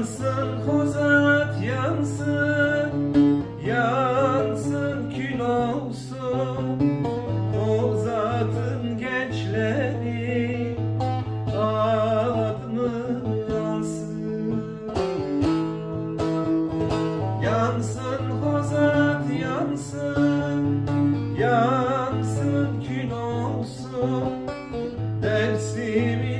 Yansın kozat yansın. Yansın kül olsun. Kozatın gençleri Adını yansın. Yansın kozat yansın. Yansın kül olsun. Dersimin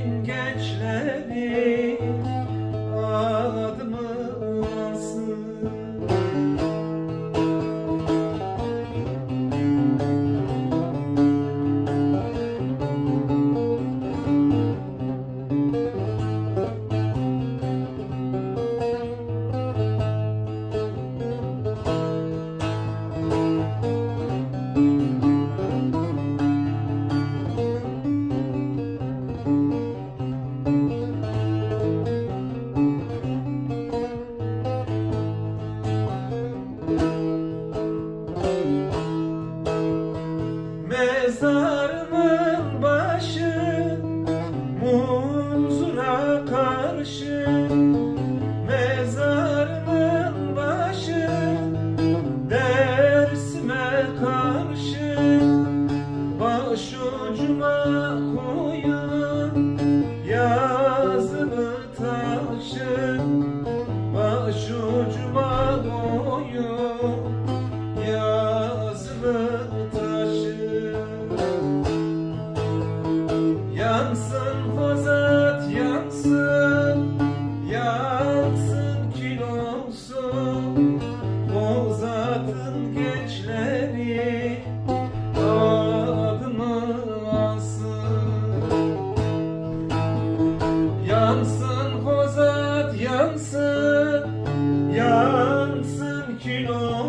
Başucuma koyun yazılı taşın Başucuma koyun yazılı taşın. Yansın hozat yansın Yansın Yansın hozat yansın. Yansın kilo.